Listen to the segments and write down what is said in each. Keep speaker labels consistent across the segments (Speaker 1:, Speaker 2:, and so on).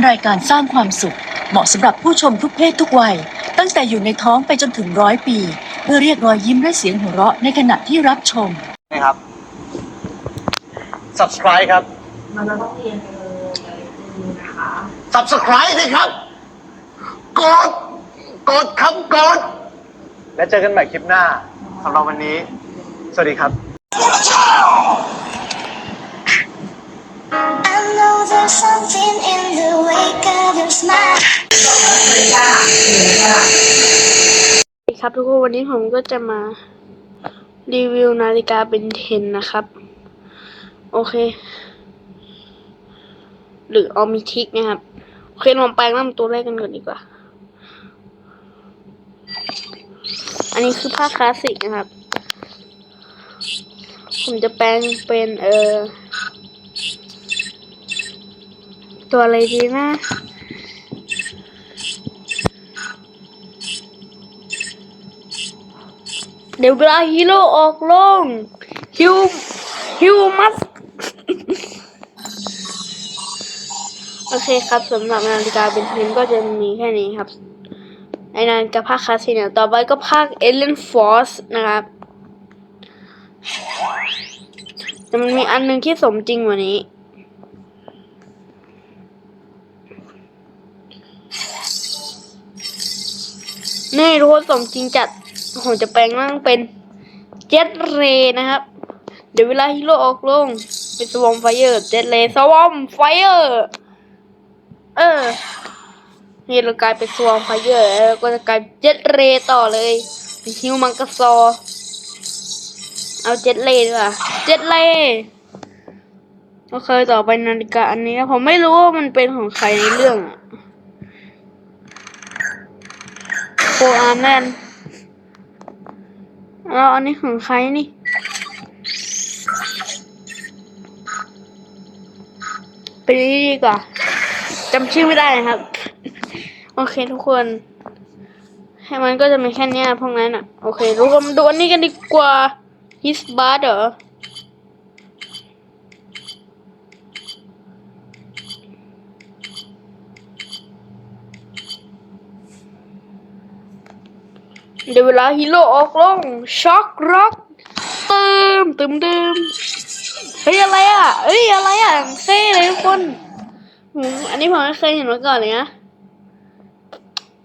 Speaker 1: เป็นรายการสร้างความสุข เหมาะสำหรับผู้ชมทุกเพศทุกวัย ตั้งแต่อยู่ในท้องไปจนถึงร้อยปี เพื่อเรียกรอยยิ้มและเสียงหัวเราะในขณะที่รับชม
Speaker 2: นะครับ subscribe ครับ
Speaker 3: มันจะต้องเรียนไปเลยอะไรจริงนะคะ
Speaker 2: subscribe สิครับ กด กดครับกด และเจอกันใหม่คลิปหน้าสำหรับวันนี้ สวัสดีครับ
Speaker 4: something in the wake of your smile.
Speaker 5: สวัสดีครับทุกคนวันนี้ผมก็จะมารีวิวนาฬิกาเป็นเทนนะครับ โอเค หรือออมิทิกนะครับ โอเคลองแปลงร่างตัวแรกกันก่อนดีกว่า อันนี้คือผ้าคลาสสิกนะครับ ผมจะแปลงเป็นเออ ตัวอะไรดีนะ เดี๋ยวเวลาฮีโร่ออกลงฮิวฮิวมัสโอเคครับสำหรับนาฬิกาเป็นเพนก็จะมีแค่นี้ครับในนาฬิกาภาคคาสสิกเนี่ยต่อไปก็ภาคเอเลนฟอร์สนะครับแต่มันมีอันหนึงที่สมจริงกว่านี้ นี่ทุกคนสมจริงจัดผมจะแปลงร่างเป็นเจ็ตเรนะครับ เดี๋ยวเวลาฮีโร่ออกลง เป็นสวอมไฟเออร์เจ็ตเรสวอมไฟเออร์เออนี่เรากลายเป็นสวอมไฟเออร์แล้วก็จะกลายเจ็ตเรต่อเลยเป็นฮิวมังกรซอ เอาเจ็ตเรดีกว่าเจ็ตเรย์โอเคต่อไปนาฬิกาอันนี้นะผมไม่รู้ว่ามันเป็นของใครในเรื่องอะ โคอาร์แมนแล้วอันนี้ของใครนี่เป็นนี้ดีกว่าจำชื่อไม่ได้นะครับ โอเคทุกคนให้มันก็จะมีแค่เนี้ยพวกนั้นอะ โอเครู้กันมาดูอันนี้กันดีกว่าฮิสบาร์เหรอ เดี๋ยวเวลาฮีโร่ออกลงช็อกร็อกเติมเติมเติมเฮ้ยอะไรอะเฮ้ยอะไรอะเท่เลยทุกคนอันนี้ผมไม่เคยเห็นมาก่อนเลยนะ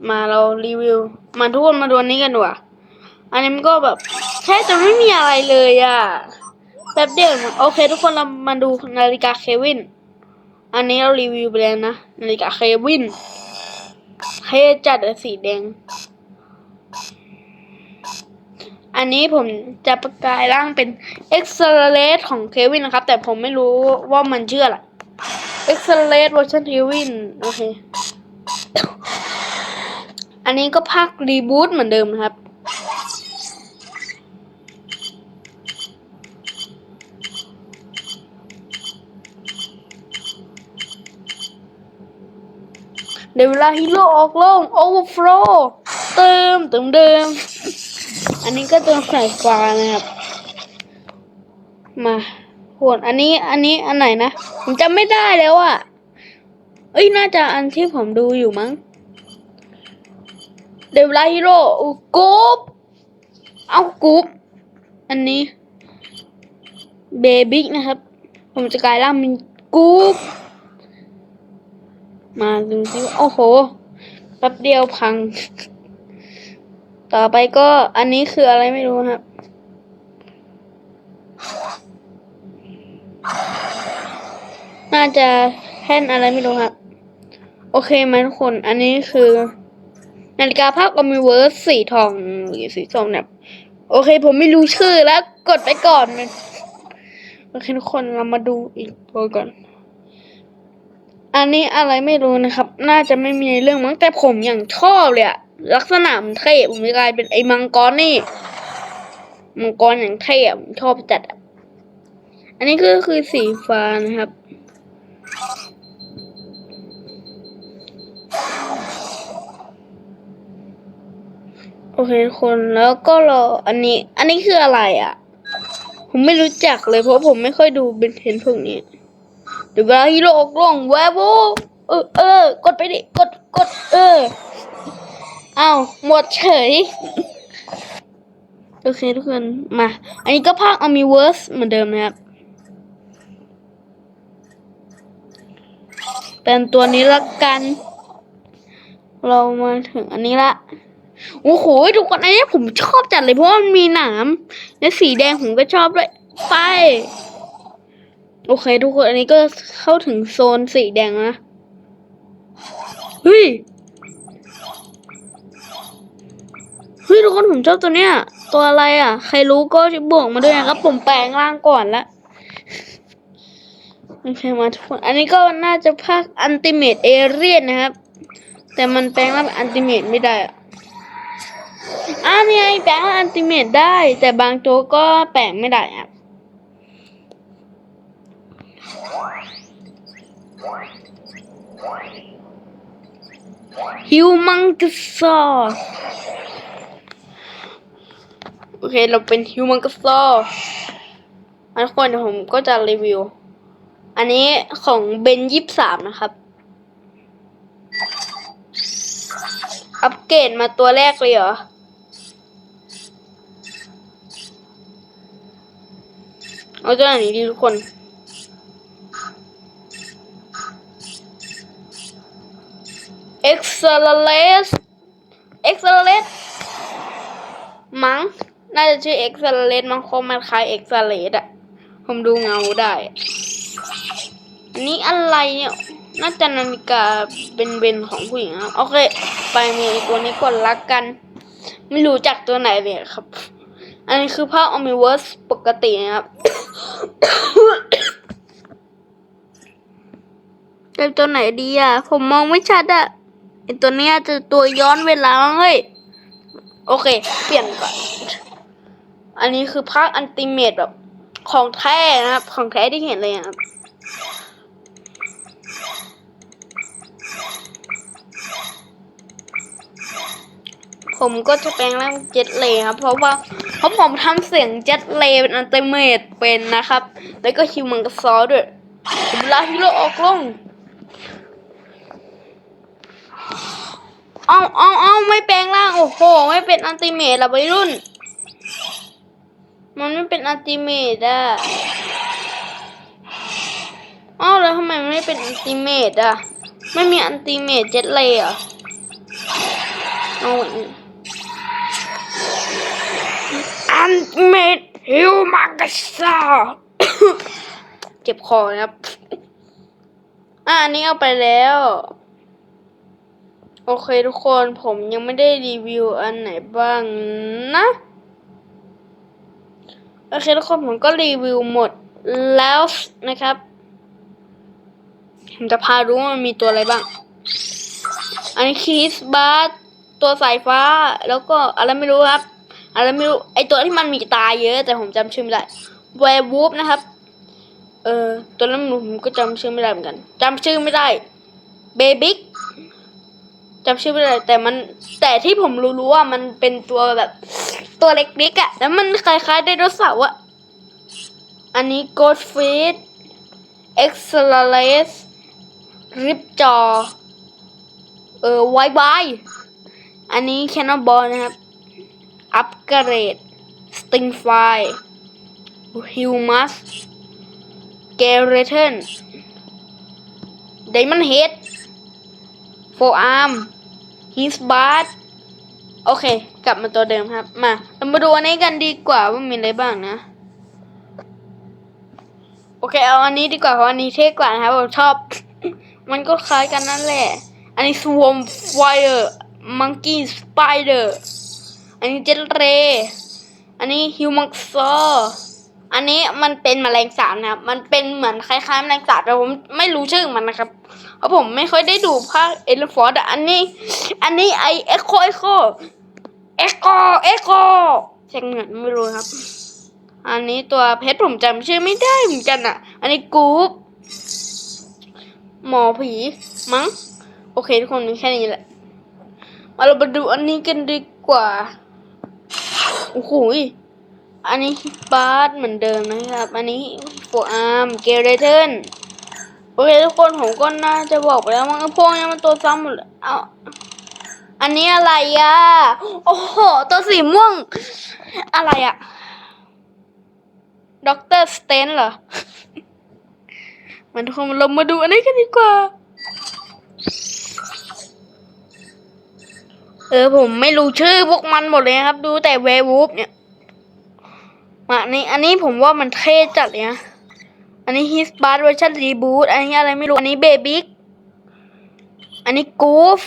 Speaker 5: มาเรารีวิว มาทุกคนมาดูนี้กันดีกว่าอันนี้มันก็แบบแค่จะไม่มีอะไรเลยอะแป๊บเดียวโอเค ทุกคนเรามาดูนาฬิกาเควิน อันนี้เรารีวิวไปแล้วนะนาฬิกาเควินเท่จัดสีแดง อันนี้ผมจะประกายร่างเป็น e x c e l e r a t e ของเควินนะครับ แต่ผมไม่รู้ว่ามันชื่ออะไร e x c e l e r a t e เวอร์ชันเควินโอเค อันนี้ก็ภาครีบูตเหมือนเดิมนะครับเดี๋ยวเวลาฮีโร่ออกลงโอเวอร์ฟลเติมเติมเดิม อันนี้ก็ตัวสายฟ้านะครับ มาหวอันนี้ อันนี้อันไหนนะ ผมจำไม่ได้แล้วอะ่ะ เอ้ย น่าจะอันที่ผมดูอยู่มั้ง เดวไลฮีโร่กู๊บเอากู๊บอันนี้ เบบี้นะครับ ผมจะกลายร่างเป็นกู๊บมาดูซิโอ้โห แป๊บเดียวพัง ต่อไปก็อันนี้คืออะไรไม่รู้ครับ น่าจะแท่นอะไรไม่รู้ครับ โอเคไหมทุกคน อันนี้คือ นาฬิกาภาพอมิเวิร์สสีทองหรือสีส้มเนี่ยโอเค ผมไม่รู้ชื่อแล้ว กดไปก่อนมันโอเคทุกคนเรามาดูอีกตัวก่อน อันนี้อะไรไม่รู้นะครับ น่าจะไม่มีในเรื่องมั้งแต่ผมอย่างชอบเลยอะลักษณะมันเท่ผมกลายเป็นไอ้มังกรนี่ มังกรอย่างเท่ผมชอบจัดอันนี้ก็คือสีฟ้านะครับ โอเคคนแล้วก็รออันนี้ อันนี้คืออะไรอะ่ะ ผมไม่รู้จักเลยเพราะผมไม่ค่อยดูเป็นเทนพวกนี้ เดี๋ยวฮีโร่ออกลงแวร์โวเออเออกดไปดิกดกดเออเอาหมดเฉยโอเคทุกคนมา อันนี้ก็ภาคอมิเวิร์สเหมือนเดิมนะครับ เป็นตัวนี้ละกัน เรามาถึงอันนี้ละโอ้โหทุกคนอันนี้ผมชอบจัดเลยเพราะว่ามันมีหนามและสีแดงผมก็ชอบด้วย ไป โอเค ทุกคนอันนี้ก็เข้าถึงโซนสีแดงนะ เฮ้ย เฮ้ย ทุกคนผมชอบตัวเนี้ย ตัวอะไรอะ ใครรู้ก็บอกมาด้วยนะครับ ผมแปลงร่างก่อนละโอเคมาทุกคน อันนี้ก็น่าจะภาคอันติเมตเอเรียนนะครับ แต่มันแปลงร่างอันติเมตไม่ได้อะอ่านี่ไงแปลงร่างอันติเมตได้ แต่บางตัวก็แปลงไม่ได้ครับ ฮิวมังกซอโอเค เราเป็นฮิวมังกซออันทุกคนเดี๋ยวผมก็จะรีวิว อันนี้ของเบนยี่สามนะครับ อัปเกรดมาตัวแรกเลยเหรอ เอาตัวไหนดีทุกคน Accelerate Accelerate มั้ง น่าจะชื่อ Accelerate มั้งคงมันคล้าย Accelerate อะผมดูเงาได้ อันนี้อะไรเนี่ย น่าจะนาฬิกาเป็นเบนของผู้หญิงครับ โอเค ไปมีตัวนี้ก่อนละกัน ไม่รู้จักตัวไหนเลยครับ อันนี้คือภาพ Omniverse ปกตินะครับ เป็นตัวไหนดีอะ ผมมองไม่ชัดอะ ไอตัวเนี้ยจะตัวย้อนเวลาเฮ้ยโอเค เปลี่ยนก่อน อันนี้คือภาคอันติเมตแบบ ของแท้นะครับ ของแท้ที่เห็นเลยครับผมก็จะแปลงร่างเจ็ตเลยครับ เพราะว่าเพราะผมทำเสียงเจ็ตเลย์เป็นอันติเมตเป็นนะครับ แล้วก็ฮิวมังกซอด้วยเวลาฮิโรออกลง เอาเอาเอาไม่แปลงร่าง โอ้โห ไม่เป็นอันติเมตละวัยรุ่น มันไม่เป็นอันติเมตอะอ้าวแล้วทำไมมันไม่เป็นอันติเมตอะไม่มีอันติเมตเจ็ตเลยอะเอาอันติเมตฮิวมังกซาเจ็บคอนะครับ อ่าอันนี้เอาไปแล้ว โอเคทุกคนผมยังไม่ได้รีวิวอันไหนบ้างนะ โอเคทุกคนผมก็รีวิวหมดแล้วนะครับ ผมจะพาดูว่ามันมีตัวอะไรบ้าง อันนี้คีสบาร์ตัวสายฟ้าแล้วก็อะไรไม่รู้ครับ อะไรไม่รู้ไอตัวที่มันมีตาเยอะ แต่ผมจำชื่อไม่ได้แวร์วูฟนะครับ เออตัวนั้นผมก็จำชื่อไม่ได้เหมือนกันจำชื่อไม่ได้เบบิก จำชื่อไม่ได้แต่มันแต่ที่ผมรู้ๆว่ามันเป็นตัวแบบตัวเล็กๆอะ่ะแล้วมันคล้ายๆไดโนเสาร์อะอันนี้ Goldfish e x c e l r a t e Rip Jaw เออไวบายอันนี้ Cannonball นะครับ Upgrade Stingfly Humus Skeleton Diamond Head โฟอาร์ม โอเค กลับมาตัวเดิมครับ มาเรามาดูอันนี้กันดีกว่าว่ามีอะไรบ้างนะ โอเค เอาอันนี้ดีกว่าเพราะอันนี้เท่กว่านะครับผมชอบ มันก็คล้ายกันนั่นแหละ อันนี้ Swarm Fire Monkey Spider อันนี้เจ t เร อันนี้ Human Saw อันนี้มันเป็นแมลงสาบนะครับ มันเป็นเหมือนคล้ายๆแมลงสาบแต่ผมไม่รู้ชื่อมันนะครับ ราะผมไม่ค่อยได้ดูภาคเอลฟอร์ดอันนี้ อันนี้ไอเอ็กโคเอ็กโคเอ็กโคเอ็กโคเช็คเหมือนไม่รู้ครับ อันนี้ตัวเพชรผมจำชื่อไม่ได้เหมือนกันอะ อันนี้กู๊ปหมอผีมั้ง โอเคทุกคนมีแค่นี้แหละ มาเรามาดูอันนี้กันดีกว่า โอ้โหอันนี้บาร์เหมือนเดิมนะครับ อันนี้โฟอาร์มเกลเรเทน โอเคทุกคนผมก็น่าจะบอกไปแล้วว่าพวกนี้มันตัวซ้ำหมดเอาอันนี้อะไรอะโอ้โห ตัวสีม่วง อะไรอะด็อกเตอร์สเตนเหรอมันทุกคนเรามาดูอันนี้กันดีกว่า เออผมไม่รู้ชื่อพวกมันหมดเลยครับ ดูแต่เววูฟเนี่ยมาอันนี้อันนี้ผมว่ามันเท่จัดเลยนะ อันนี้ฮิสบาร์เวอร์ชันรีบูตอันนี้อะไรไม่รู้ อันนี้เบบิกอันนี้กูฟ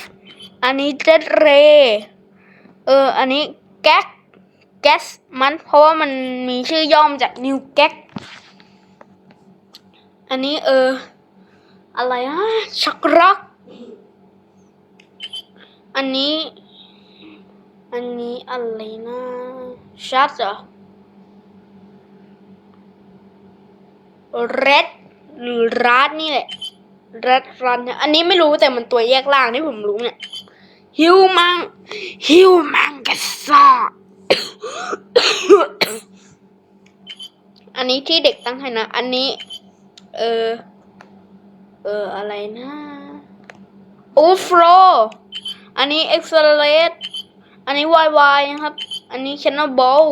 Speaker 5: อันนี้เจดเรเออ อันนี้แก๊กแก๊สมันเพราะว่ามันมีชื่อย่อมจากนิวแก๊กอันนี้เออ อะไรอะชักรักอันนี้ อันนี้อะไรนะชัดเหรอ เรดหรือรัดนี่แหละเรดรันอันนี้ไม่รู้แต่มันตัวแยกล่างที่ผมรู้เนี่ยฮิวมังฮิวมังกซ่าอันนี้ที่เด็กตั้งให้นะ อันนี้ เออ เออ อะไรนะโอฟโรอันนี้ accelerate อันนี้ yy นะครับ อันนี้ cannonball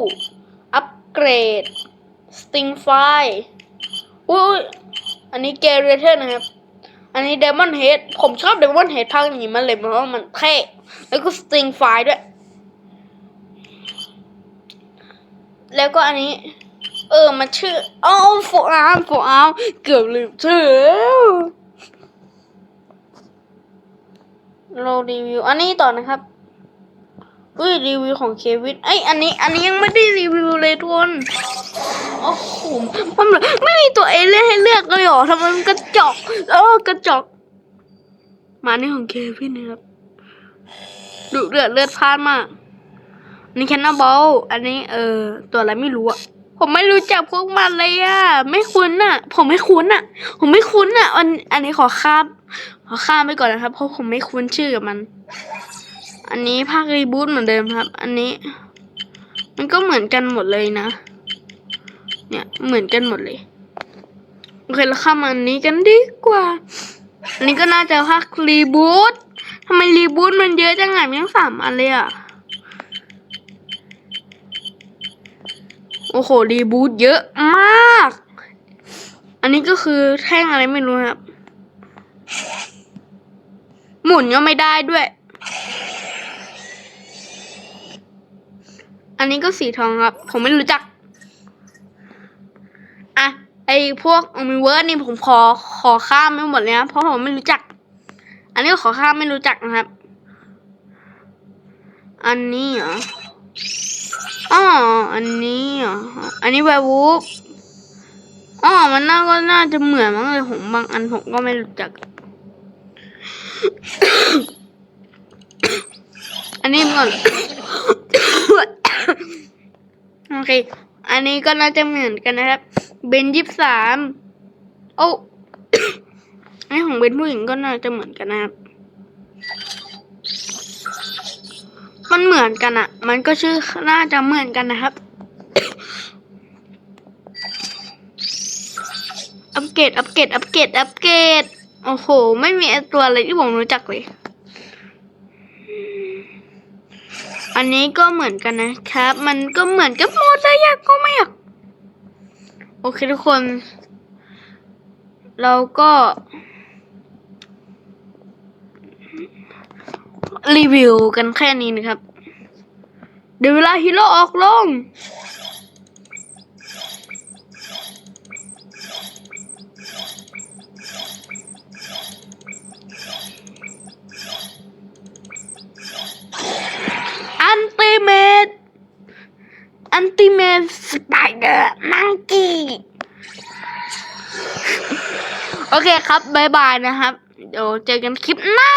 Speaker 5: upgrade sting fly อุ้ยอันนี้เกเรเทอร์นะครับ อันนี้เดมอนเฮดผมชอบเดมอนเฮดภาคนี้มันเลยเพราะว่ามันเท่แล้วก็สติงไฟด้วย แล้วก็อันนี้ เออมันชื่อออโฟอาร์มโฟอาร์มเกือบลืมชื่อแล้วเรารีวิวอันนี้ต่อนะครับ อุ้ยรีวิวของเควินไอยอันนี้อันนี้ยังไม่ได้รีวิวเลยทุกคนโอ้โหมันแบบไม่มีตัวเอเลี่ยนให้เลือกเลยเหรอทำไมมันกระจอกเออกระจอกมานี่ของเควินนะครับดุเดือดเลือดพล่านมากอันนี้แคนนาบอลอันนี้เออตัวอะไรไม่รู้อะผมไม่รู้จักพวกมันเลยอะไม่คุ้นอะผมไม่คุ้นอะผมไม่คุ้นอะอันอันนี้ขอข้ามขอข้ามไปก่อนนะครับ เพราะผมไม่คุ้นชื่อกับมัน อันนี้ภาครีบูทเหมือนเดิมครับ อันนี้ มันก็เหมือนกันหมดเลยนะ เนี่ยเหมือนกันหมดเลยโอเคเราข้ามอันนี้กันดีกว่า อันนี้ก็น่าจะภาครีบูททำไมรีบูทมันเยอะจังไงมีทั้งสามอันเลยอะโอ้โหรีบูทเยอะมาก อันนี้ก็คือแท่งอะไรไม่รู้ครับ หมุนก็ไม่ได้ด้วย อันนี้ก็สีทองครับ ผมไม่รู้จัก อะ ไอพวกอมิเวิร์ดนี่ผมขอขอข้ามไม่หมดเลยนะเพราะผมไม่รู้จัก อันนี้ขอข้ามไม่รู้จักนะครับ อันนี้เหรออ๋ออันนี้เหรออันนี้แวร์วูฟอ๋อมันน่าก็น่าจะเหมือนมั้งเลยผมบางอันผมก็ไม่รู้จัก อันนี้ก่อน โอเค อันนี้ก็น่าจะเหมือนกันนะครับ เบนยี่สามโอ้อันนี้ของเบนผู้หญิงก็น่าจะเหมือนกันนะครับ มันเหมือนกันอะมันก็ชื่อน่าจะเหมือนกันนะครับ อัปเกรด อัปเกรด อัปเกรด อัปเกรด โอ้โห ไม่มีไอตัวอะไรที่ผมรู้จักเลย อันนี้ก็เหมือนกันนะครับ มันก็เหมือนกับหมดเลยอยากก็ไม่อยากโอเคทุกคน เราก็ รีวิวกันแค่นี้นะครับ เดี๋ยวเวลาฮีโร่ออกลง อันติเมต อันติเมนสไปเดอร์มังกี้โอเคครับ บ๊ายบายนะครับ เดี๋ยวเจอกันคลิปหน้า